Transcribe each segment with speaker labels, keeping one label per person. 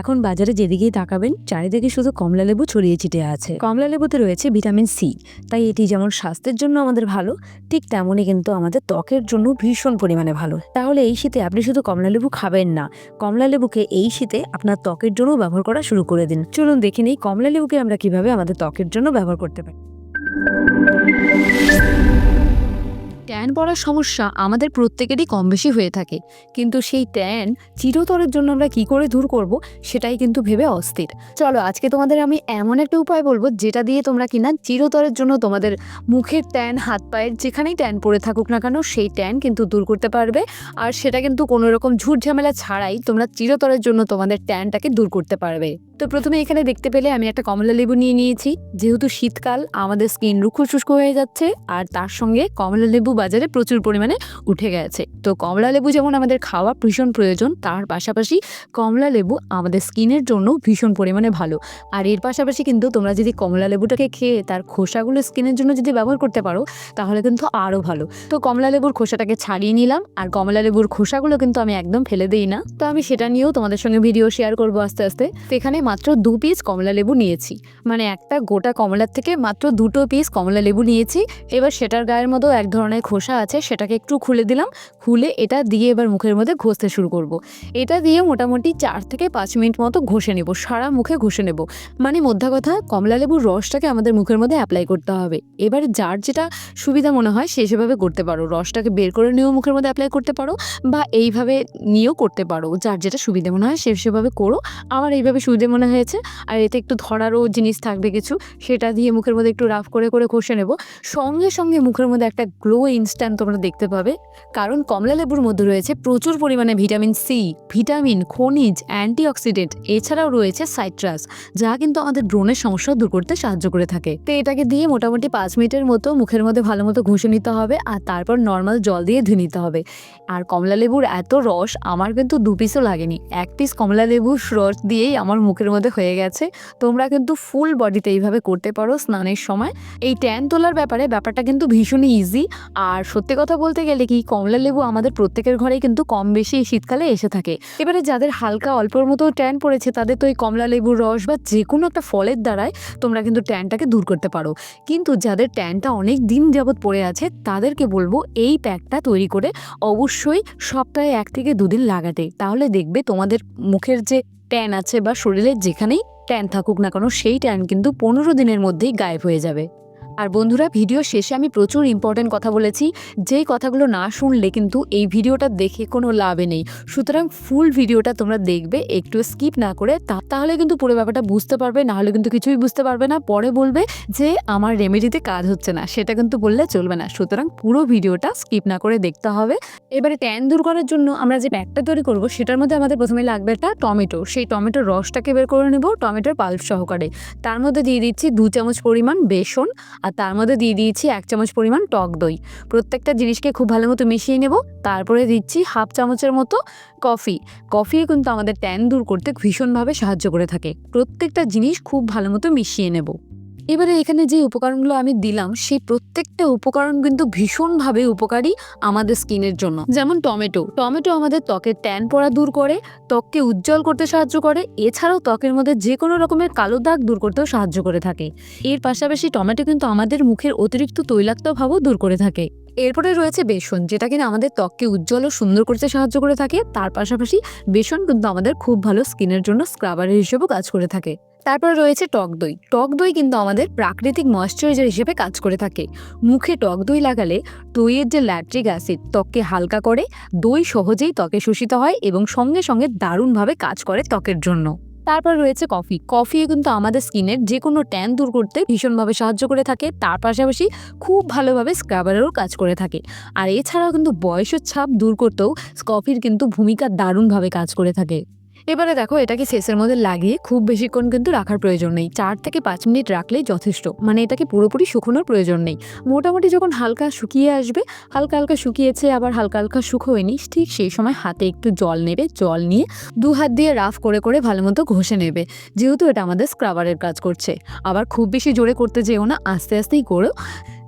Speaker 1: এখন বাজারে যেদিকেই তাকাবেন, চারিদিকে শুধু কমলা লেবু ছড়িয়ে ছিটিয়ে আছে। কমলা লেবুতে রয়েছে ভিটামিন সি, তাই এটি যেমন স্বাস্থ্যের জন্য আমাদের ভালো, ঠিক তেমনই কিন্তু আমাদের ত্বকের জন্য ভীষণ পরিমাণে ভালো। তাহলে এই শীতে আপনি শুধু কমলা লেবু খাবেন না, কমলা লেবুকে এই শীতে আপনার ত্বকের জন্য ব্যবহার করা শুরু করে দিন। চলুন দেখে নিই কমলা লেবুকে আমরা কীভাবে আমাদের ত্বকের জন্য ব্যবহার করতে পারি। ট্যান পড়ার সমস্যা আমাদের প্রত্যেকেরই কম বেশি হয়ে থাকে। কিন্তু সেই ট্যান চিরতরের জন্য আমরা কি করে দূর করব সেটাই কিন্তু ভেবে অস্থির। চলো, আজকে তোমাদের আমি এমন একটা উপায় বলব যেটা দিয়ে তোমরা কিনা চিরতরের জন্য তোমাদের মুখের ট্যান, হাত পায়ের যেখানেই ট্যান পড়ে থাকুক না কেন, সেই ট্যান কিন্তু দূর করতে পারবে। আর সেটা কিন্তু কোনো রকম ঝুট ঝামেলা ছাড়াই তোমরা চিরতরের জন্য তোমাদের ট্যানটাকে দূর করতে পারবে। তো প্রথমে এখানে দেখতে পেলে আমি একটা কমলা লেবু নিয়ে নিয়েছি। যেহেতু শীতকাল, আমাদের স্কিন রুক্ষ শুষ্ক হয়ে যাচ্ছে আর তার সঙ্গে কমলা লেবু বাজারে প্রচুর পরিমাণে উঠে গেছে। তো কমলা লেবু যেমন আমাদের খাওয়া ভীষণ প্রয়োজন, তার পাশাপাশি কমলা লেবু আমাদের স্কিনের জন্য ভীষণ পরিমাণে ভালো। আর এর পাশাপাশি কিন্তু তোমরা যদি কমলা লেবুটাকে খেয়ে তার খোসাগুলো স্কিনের জন্য যদি ব্যবহার করতে পারো, তাহলে কিন্তু আরও ভালো। তো কমলা লেবুর খোসাটাকে ছাড়িয়ে নিলাম আর কমলা লেবুর খোসাগুলো কিন্তু আমি একদম ফেলে দিই না। তো আমি সেটা নিয়েও তোমাদের সঙ্গে ভিডিও শেয়ার করব আস্তে আস্তে। এখানে মাত্র দু পিস কমলা লেবু নিয়েছি। মানে একটা গোটা কমলার থেকে মাত্র দুটো পিস কমলা লেবু নিয়েছি। এবার সেটার গায়ের মতো এক ধরনের খোসা আছে, সেটাকে একটু খুলে দিলাম। খুলে এটা দিয়ে এবার মুখের মধ্যে ঘষতে শুরু করব। এটা দিয়ে মোটামুটি চার থেকে পাঁচ মিনিট মতো ঘষে নেব, সারা মুখে ঘষে নেব। মানে মধ্যা কথা, কমলা লেবুর রসটাকে আমাদের মুখের মধ্যে অ্যাপ্লাই করতে হবে। এবার যার যেটা সুবিধা মনে হয়, সে সেভাবে করতে পারো। রসটাকে বের করে নিয়েও মুখের মধ্যে অ্যাপ্লাই করতে পারো বা এইভাবে নিয়েও করতে পারো। যার যেটা সুবিধা মনে হয়, সে সেভাবে করো। আমার এইভাবে সুবিধে মনে হয়েছে। আর এতে একটু ধরারও জিনিস থাকবে কিছু। সেটা দিয়ে মুখের মধ্যে একটু রাফ করে করে ঘষে নেব। সঙ্গে সঙ্গে মুখের মধ্যে একটা গ্লো ইনস্ট্যান্ট তোমরা দেখতে পাবে। কারণ কমলা লেবুর মধ্যে রয়েছে প্রচুর পরিমাণে ভিটামিন সি ভিটামিন খনিজ অ্যান্টিঅক্সিডেন্ট এছাড়াও রয়েছে সাইট্রাস যা কিন্তু আমাদের ব্রণের সমস্যা দূর করতে সাহায্য করে থাকে। তো এটাকে দিয়ে মোটামুটি পাঁচ মিনিটের মতো মুখের মধ্যে ভালো মতো ঘষে নিতে হবে আর তারপর নর্মাল জল দিয়ে ধুয়ে নিতে হবে। আর কমলা লেবুর এত রস, আমার কিন্তু দু পিসও লাগেনি। এক পিস কমলা লেবুর রস দিয়েই আমার মুখের মধ্যে হয়ে গেছে। তোমরা কিন্তু ফুল বডিতে এইভাবে করতে পারো স্নানের সময়। এই ট্যান তোলার ব্যাপারে ব্যাপারটা কিন্তু ভীষণই ইজি আর সত্যি কথা বলতে গেলে কি, কমলা লেবু আমাদের প্রত্যেকের ঘরেই কিন্তু কম বেশি এই শীতকালে এসে থাকে। এবারে যাদের হালকা অল্পর মতো ট্যান পড়েছে, তাদের তো এই কমলা লেবুর রস বা যে কোনো একটা ফলের দ্বারাই তোমরা কিন্তু ট্যানটাকে দূর করতে পারো। কিন্তু যাদের ট্যানটা অনেক দিন যাবৎ পড়ে আছে, তাদেরকে বলব এই প্যাকটা তৈরি করে অবশ্যই সপ্তাহে এক থেকে দুদিন লাগাতে। তাহলে দেখবে তোমাদের মুখের যে ট্যান আছে বা শরীরের যেখানেই ট্যান থাকুক না কেন, সেই ট্যান কিন্তু পনেরো দিনের মধ্যেই গায়েব হয়ে যাবে। আর বন্ধুরা, ভিডিও শেষে আমি প্রচুর ইম্পর্টেন্ট কথা বলেছি। যেই কথাগুলো না শুনলে কিন্তু এই ভিডিওটা দেখে কোনো লাভে নেই। সুতরাং ফুল ভিডিওটা তোমরা দেখবে, একটু স্কিপ না করে তাহলে কিন্তু পুরো ব্যাপারটা বুঝতে পারবে না হলে কিন্তু কিছুই বুঝতে পারবে না। পরে বলবে যে, আমার রেমেডিতে কাজ হচ্ছে না। সেটা কিন্তু বললে চলবে না। সুতরাং পুরো ভিডিওটা স্কিপ না করে দেখতে হবে। এবারে ট্যান দূর করার জন্য আমরা যে প্যাকটা তৈরি করব, সেটার মধ্যে আমাদের প্রথমে লাগবে একটা টমেটো। সেই টমেটোর রসটাকে বের করে নেব, টমেটোর পাল্প সহকারে। তার মধ্যে দিয়ে দিচ্ছি দু চামচ পরিমাণ বেসন আর তার মধ্যে দিয়ে দিয়েছি এক চামচ পরিমাণ টক দই। প্রত্যেকটা জিনিসকে খুব ভালো মতো মিশিয়ে নেব, তারপরে দিচ্ছি হাফ চামচের মতো কফি। কফি কিন্তু আমাদের ট্যান দূর করতে ভীষণভাবে সাহায্য করে থাকে। প্রত্যেকটা জিনিস খুব ভালো মতো মিশিয়ে নেব। এবারে এখানে যে উপকরণগুলো আমি দিলাম, সেই প্রত্যেকটা উপকরণ কিন্তু ভীষণভাবে উপকারী আমাদের স্কিনের জন্য। যেমন টমেটো। টমেটো আমাদের ত্বকের ট্যান পড়া দূর করে, ত্বককে উজ্জ্বল করতে সাহায্য করে, এছাড়াও ত্বকের মধ্যে যে কোনো রকমের কালো দাগ দূর করতেও সাহায্য করে থাকে। এর পাশাপাশি টমেটো কিন্তু আমাদের মুখের অতিরিক্ত তৈলাক্ত ভাবও দূর করে থাকে। এরপরে রয়েছে বেসন, যেটা কিনা আমাদের ত্বককে উজ্জ্বল ও সুন্দর করতে সাহায্য করে থাকে। তার পাশাপাশি বেসন কিন্তু আমাদের খুব ভালো স্কিনের জন্য স্ক্রাবারের হিসেবেও কাজ করে থাকে। তারপরে রয়েছে টক দই। টক দই কিন্তু আমাদের প্রাকৃতিক ময়শ্চারাইজার হিসেবে কাজ করে থাকে। মুখে টক দই লাগালে দইয়ের যে ল্যাট্রিক অ্যাসিড ত্বককে হালকা করে, দই সহজেই ত্বকে শোষিত হয় এবং সঙ্গে সঙ্গে দারুণভাবে কাজ করে ত্বকের জন্য। তারপর রয়েছে কফি। কফি কিন্তু আমাদের স্কিনের যে কোনো ট্যান দূর করতে ভীষণভাবে সাহায্য করে থাকে। তার পাশাপাশি খুব ভালোভাবে স্ক্রাবারেরও কাজ করে থাকে। আর এছাড়াও কিন্তু বয়সের ছাপ দূর করতেও কফির কিন্তু ভূমিকা দারুণভাবে কাজ করে থাকে। এবারে দেখো, এটাকে শেষের মধ্যে লাগিয়ে খুব বেশিক্ষণ কিন্তু রাখার প্রয়োজন নেই। চার থেকে পাঁচ মিনিট রাখলেই যথেষ্ট। মানে এটাকে পুরোপুরি শুকোনোর প্রয়োজন নেই। মোটামুটি যখন হালকা শুকিয়ে আসবে, হালকা হালকা শুকিয়েছে, আবার হালকা হালকা শুকোয়নি, ঠিক সেই সময় হাতে একটু জল নেবে, জল নিয়ে দু হাত দিয়ে রাফ করে করে ভালো মতো ঘষে নেবে। যেহেতু এটা আমাদের স্ক্রাবারের কাজ করছে। আবার খুব বেশি জোরে করতে যেও না, আস্তে আস্তেই করো।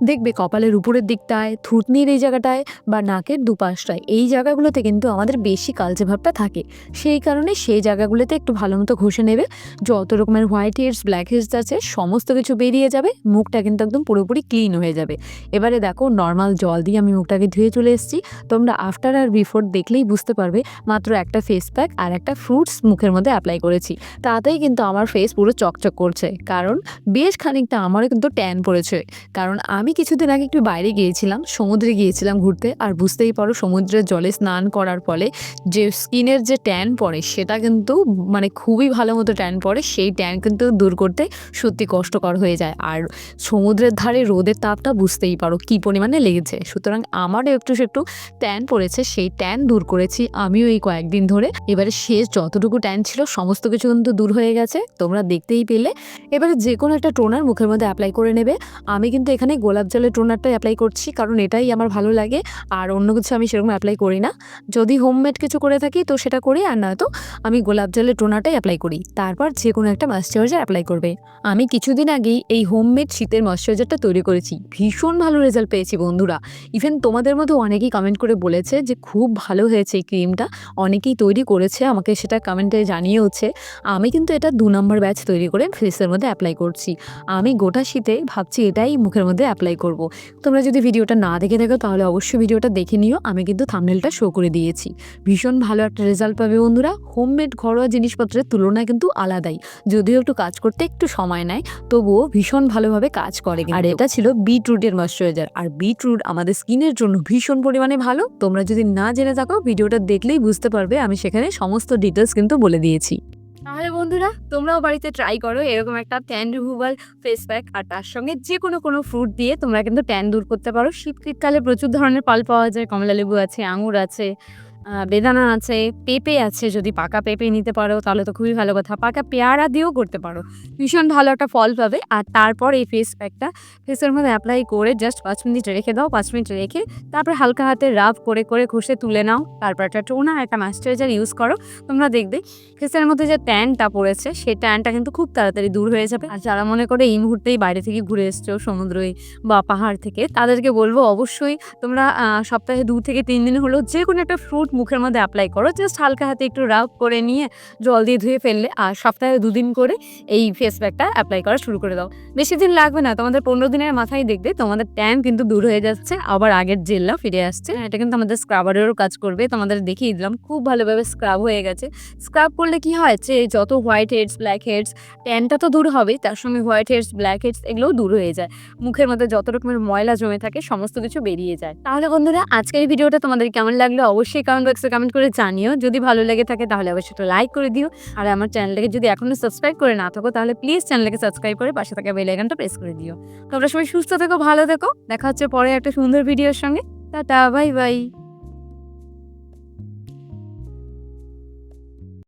Speaker 1: দেখবে কপালের উপরের দিকটায়, থুতনির এই জায়গাটায় বা নাকের দুপাশটায়, এই জায়গাগুলোতে কিন্তু আমাদের বেশি কালচে ভাবটা থাকে। সেই কারণে সেই জায়গাগুলোতে একটু ভালো মতো ঘষে নেবে। যত রকমের হোয়াইট হেডস ব্ল্যাক হেডস আছে, সমস্ত কিছু বেরিয়ে যাবে, মুখটা কিন্তু একদম পুরোপুরি ক্লিন হয়ে যাবে। এবারে দেখো নর্মাল জল দিয়ে আমি মুখটাকে ধুয়ে চলে এসেছি। তোমরা আফটার আর বিফোর দেখলেই বুঝতে পারবে, মাত্র একটা ফেস প্যাক আর একটা ফ্রুটস মুখের মধ্যে অ্যাপ্লাই করেছি। তাতেই কিন্তু আমার ফেস পুরো চকচক করছে। কারণ বেশ খানিকটা আমারও কিন্তু ট্যান পড়েছে। কারণ আমি কিছুদিন আগে একটু বাইরে গিয়েছিলাম, সমুদ্রে গিয়েছিলাম ঘুরতে। আর বুঝতেই পারো, সমুদ্রের জলে স্নান করার ফলে যে স্কিনের যে ট্যান পড়ে, সেটা কিন্তু মানে খুবই ভালো মতো ট্যান পড়ে। সেই ট্যান কিন্তু দূর করতে সত্যি কষ্টকর হয়ে যায়। আর সমুদ্রের ধারে রোদের তাপটা বুঝতেই পারো কী পরিমাণে লেগেছে। সুতরাং আমারও একটু একটু ট্যান পড়েছে, সেই ট্যান দূর করেছি আমিও এই কয়েকদিন ধরে। এবারে শেষ যতটুকু ট্যান ছিল, সমস্ত কিছু কিন্তু দূর হয়ে গেছে। তোমরা দেখতেই পেলে। এবারে যে কোনো একটা টোনার মুখের মধ্যে অ্যাপ্লাই করে নেবে। আমি কিন্তু এখানে গোলাপ জলের টোনারটাই অ্যাপ্লাই করছি, কারণ এটাই আমার ভালো লাগে। আর অন্য কিছু আমি সেরকম অ্যাপ্লাই করি না। যদি হোমমেড কিছু করে থাকি, তো সেটা করি, আর নয়তো আমি গোলাপ জলের টোনারটাই অ্যাপ্লাই করি। তারপর যে কোনো একটা ময়শ্চারাইজার অ্যাপ্লাই করবে। আমি কিছুদিন আগেই এই হোমমেড শীতের ময়শ্চারাইজারটা তৈরি করেছি। ভীষণ ভালো রেজাল্ট পেয়েছি বন্ধুরা। ইভেন তোমাদের মধ্যে অনেকেই কমেন্ট করে বলেছে যে, খুব ভালো হয়েছে এই ক্রিমটা অনেকেই তৈরি করেছে, আমাকে সেটা কমেন্টে জানিয়েওছে। আমি কিন্তু এটা দু নম্বর ব্যাচ তৈরি করে ফেসের মধ্যে অ্যাপ্লাই করছি। আমি গোটা শীতে ভাবছি এটাই মুখের মধ্যে অ্যাপ্লাই করব। তোমরা যদি ভিডিওটা না দেখে থাকো, তাহলে অবশ্যই ভিডিওটা দেখে নিও। আমি কিন্তু থামনেলটা শো করে দিয়েছি। ভীষণ ভালো একটা রেজাল্ট পাবে বন্ধুরা। হোমমেড ঘরোয়া জিনিসপত্রের তুলনায় কিন্তু আলাদাই। যদিও একটু কাজ করতে একটু সময় নেয়, তবুও ভীষণ ভালোভাবে কাজ করে আর এটা ছিল বিটরুটের ময়শ্চারাইজার আর বিটরুট আমাদের স্কিনের জন্য ভীষণ পরিমাণে ভালো। তোমরা যদি না জেনে থাকো, ভিডিওটা দেখলেই বুঝতে পারবে। আমি সেখানে সমস্ত ডিটেলস কিন্তু বলে দিয়েছি। তাহলে বন্ধুরা, তোমরাও বাড়িতে ট্রাই করো এরকম একটা ট্যান রিমুভাল ফেস প্যাক আর তার সঙ্গে যে কোনো কোনো ফ্রুট দিয়ে তোমরা কিন্তু ট্যান দূর করতে পারো। শীত শীতকালে প্রচুর ধরনের পাল পাওয়া যায় কমলা লেবু আছে, আঙুর আছে বেদানা আছে, পেঁপে আছে, যদি পাকা পেঁপে নিতে পারো, তাহলে তো খুবই ভালো কথা। পাকা পেয়ারা দিয়েও করতে পারো। ভীষণ ভালো একটা ফল পাবে। আর তারপর এই ফেস প্যাকটা ফেসের মধ্যে অ্যাপ্লাই করে জাস্ট পাঁচ মিনিট রেখে দাও, পাঁচ মিনিট রেখে তারপর হালকা হাতে রাব করে করে ঘষে তুলে নাও। তারপর একটা টোনা একটা ময়শ্চারাইজার ইউজ করো। তোমরা দেখবে ফেসের মধ্যে যে ট্যানটা পড়েছে, সেই ট্যানটা কিন্তু খুব তাড়াতাড়ি দূর হয়ে যাবে। আর যারা মনে করে এই মুহূর্তেই বাইরে থেকে ঘুরে এসছো সমুদ্রে বা পাহাড় থেকে, তাদেরকে বলব অবশ্যই তোমরা সপ্তাহে দু থেকে তিন দিন হলো যে কোনো একটা ফ্রুট মুখের মধ্যে অ্যাপ্লাই করো। জাস্ট হালকা হাতে একটু রাব করে নিয়ে জল দিয়ে ধুয়ে ফেললে আর সপ্তাহে দুদিন করে এই ফেস প্যাকটা অ্যাপ্লাই করা শুরু করে দাও। বেশি দিন লাগবে না, তোমাদের পনেরো দিনের মাথায় দেখবে, তোমাদের ট্যান কিন্তু দূর হয়ে যাচ্ছে, আবার আগের জেলটা ফিরে আসছে। এটা কিন্তু আমাদের স্ক্রাবারেরও কাজ করবে, তোমাদের দেখিয়ে দিলাম, খুব ভালোভাবে স্ক্রাব হয়ে গেছে। স্ক্রাব করলে কি হয়, যে যত হোয়াইট হেডস ব্ল্যাক হেডস ট্যানটা তো দূর হবেই তার সঙ্গে হোয়াইট হেডস ব্ল্যাক হেডস এগুলোও দূর হয়ে যায়। মুখের মধ্যে যত রকমের ময়লা জমে থাকে, সমস্ত কিছু বেরিয়ে যায়। তাহলে বন্ধুরা, আজকের ভিডিওটা তোমাদের কেমন লাগল? অবশ্যই কমেন্ট বক্সে কমেন্ট করে জানিও। যদি ভালো লেগে থাকে তাহলে অবশ্যই একটু লাইক করে দিও। আর আমার চ্যানেলটাকে যদি এখনও সাবস্ক্রাইব করে না থাকো, তাহলে প্লিজ চ্যানেলটাকে সাবস্ক্রাইব করে পাশে থাকা বেল আইকনটা প্রেস করে দিও। তোমরা সবাই সুস্থ থেকো, ভালো থেকো। দেখা হচ্ছে পরে একটা সুন্দর ভিডিওর সঙ্গে। Tata bye bye